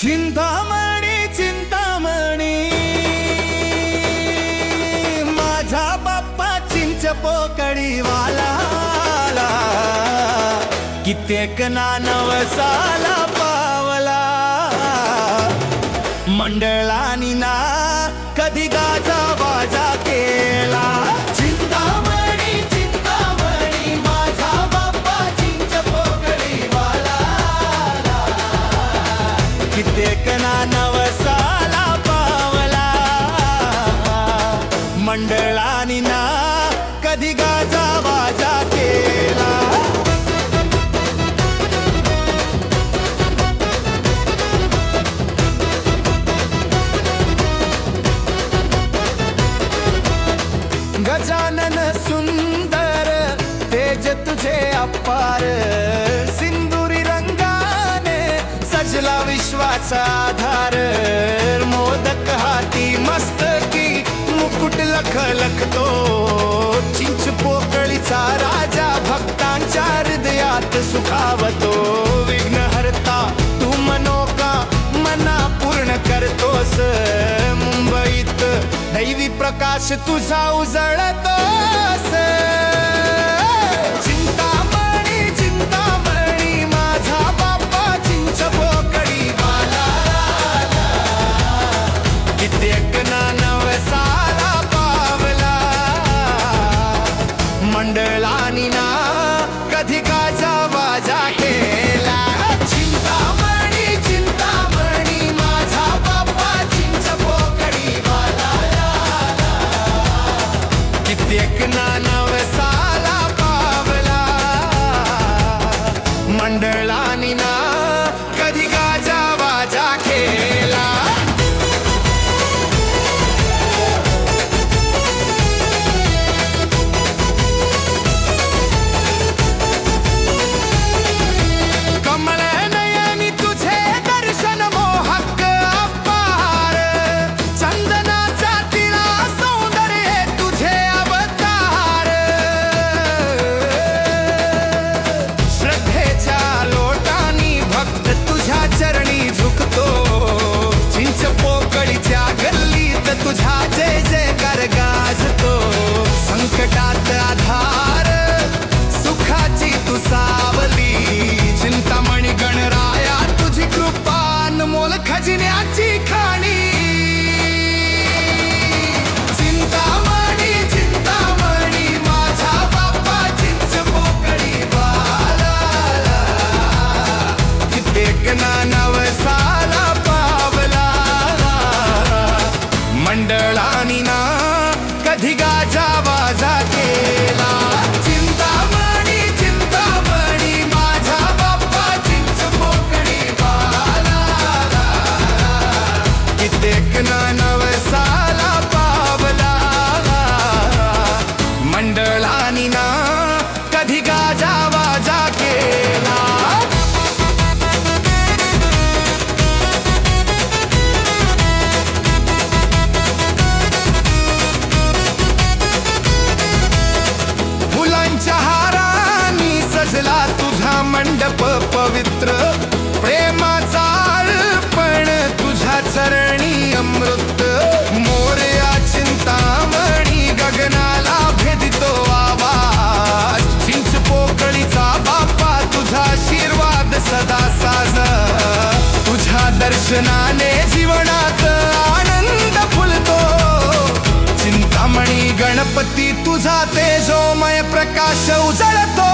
चिंतामणी चिंतामणी. माझा बाप्पा चिंच पोकळी वाला कित्येक नानवसाला पावला. मंडळानी ना कधी मंडळानी ना कधी गाजा बाजा केला. गजानन सुंदर तेज तुझे अपार सिंदुरी रंगाने सजला विश्वाचा लख लखतो चिंच पोकळीचा राजा भक्तांच्या हृदयात सुखावतो. विघ्नहर्ता तू मनोका मना पूर्ण करतोस. मुंबईत दैवी प्रकाश तुझा उजळतोस. चिंता मंडप पवित्र प्रेमाचा पण तुझ्या चरणी अमृत. मोरया चिंतामणी गगनाला भेदितो आवाज. चिंच पोकळीचा बाप्पा तुझा आशीर्वाद सदा साज. तुझ्या दर्शनाने जीवनात आनंद फुलतो. चिंतामणी गणपती तुझा तेजोमय प्रकाश उजळतो.